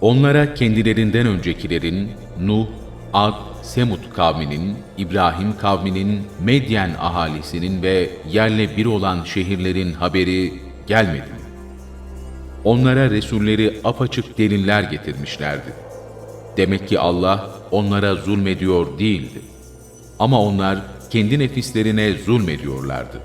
Onlara kendilerinden öncekilerin Nuh, Ad, Semud kavminin, İbrahim kavminin, Medyen ahalisinin ve yerle bir olan şehirlerin haberi gelmedi? Onlara Resulleri apaçık deliller getirmişlerdi. Demek ki Allah onlara zulmediyor değildi. Ama onlar kendi nefislerine zulmediyorlardı.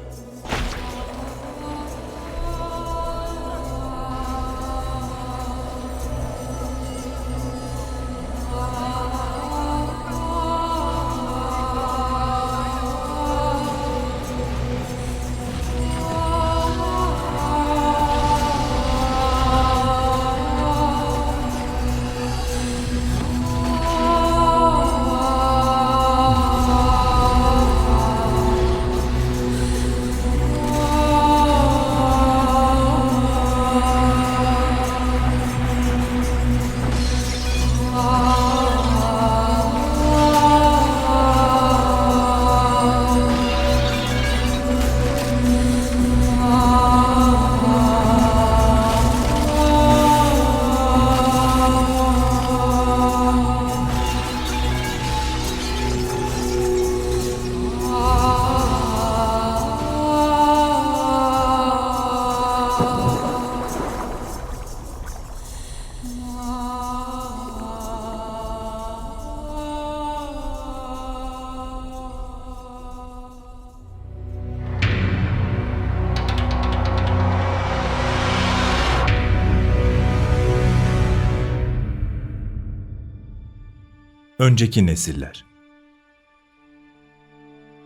Önceki nesiller.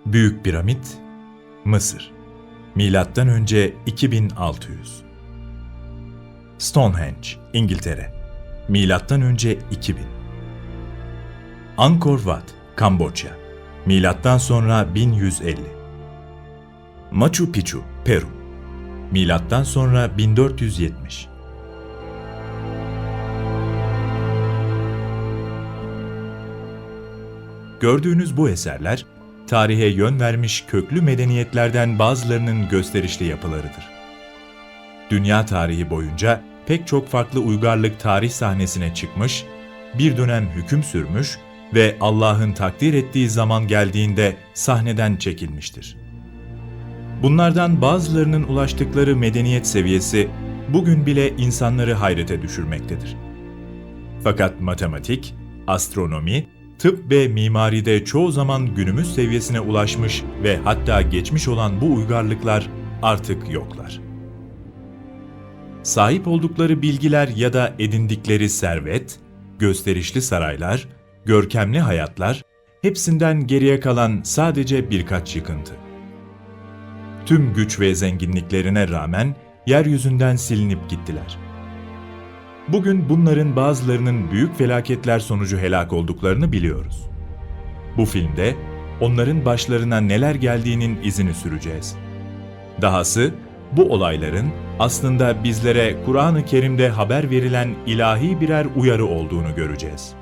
Büyük Piramit, Mısır. Milattan önce 2600 Stonehenge, İngiltere. Milattan önce 2000 Angkor Wat, Kamboçya. Milattan sonra 1150 Machu Picchu, Peru. Milattan sonra 1470 Gördüğünüz bu eserler, tarihe yön vermiş köklü medeniyetlerden bazılarının gösterişli yapılarıdır. Dünya tarihi boyunca pek çok farklı uygarlık tarih sahnesine çıkmış, bir dönem hüküm sürmüş ve Allah'ın takdir ettiği zaman geldiğinde sahneden çekilmiştir. Bunlardan bazılarının ulaştıkları medeniyet seviyesi bugün bile insanları hayrete düşürmektedir. Fakat matematik, astronomi, tıp ve mimaride çoğu zaman günümüz seviyesine ulaşmış ve hatta geçmiş olan bu uygarlıklar artık yoklar. Sahip oldukları bilgiler ya da edindikleri servet, gösterişli saraylar, görkemli hayatlar, hepsinden geriye kalan sadece birkaç yıkıntı. Tüm güç ve zenginliklerine rağmen yeryüzünden silinip gittiler.'' Bugün bunların bazılarının büyük felaketler sonucu helak olduklarını biliyoruz. Bu filmde onların başlarına neler geldiğinin izini süreceğiz. Dahası bu olayların aslında bizlere Kur'an-ı Kerim'de haber verilen ilahi birer uyarı olduğunu göreceğiz.